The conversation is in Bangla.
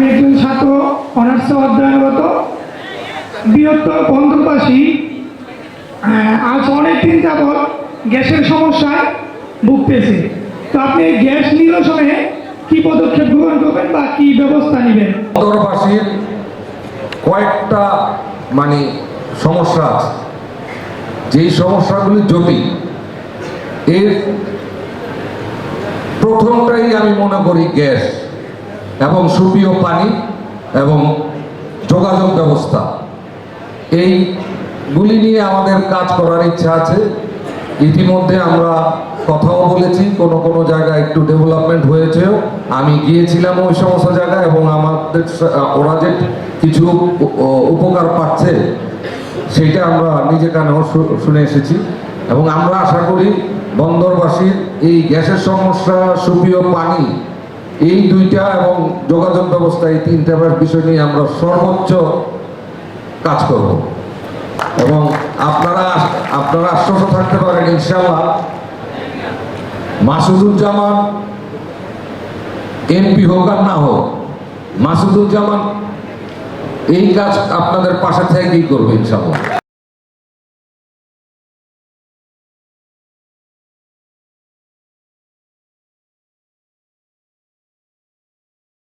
আমি একজন ছাত্র অনার্সে অধ্যয়নরত বৃহত্তর বন্দরবাসী আহ, আজ অনেক দিন যাবৎ গ্যাসের সমস্যায় ভুগতেছে। তো আপনি গ্যাস নিরসনে কি পদক্ষেপ গ্রহণ করবেন বা কি ব্যবস্থা নেবেন? বন্দরবাসীর কয়েকটা মানে সমস্যা আছে। যেই সমস্যাগুলি জটিল এর প্রথমটাই আমি মনে করি গ্যাস। এবং সুপীয় পানি এবং যোগাযোগ ব্যবস্থা। এইগুলি নিয়ে আমাদের কাজ করার ইচ্ছা আছে। ইতিমধ্যে আমরা কথাও বলেছি, কোনো কোনো জায়গায় একটু ডেভেলপমেন্ট হয়েছেও। আমি গিয়েছিলাম ওই সমস্ত জায়গায় এবং আমাদের ওরা যে কিছু উপকার পাচ্ছে সেটা আমরা নিজে কানেও শুনে এসেছি। এবং আমরা আশা করি বন্দরবাসীর এই গ্যাসের সমস্যা সুপীয় পানি এই দুইটা এবং যোগাযোগ ব্যবস্থা, এই তিনটা বিষয় নিয়ে আমরা সর্বোচ্চ কাজ করব। এবং আপনারা আপনারা আশ্বস্ত থাকতে পারেন ইনশাল্লাহ মাসুদুজ্জামান এমপি হোক আর না হোক, মাসুদুজ্জামান এই কাজ আপনাদের পাশে থেকেই করবে ইনশাল্লাহ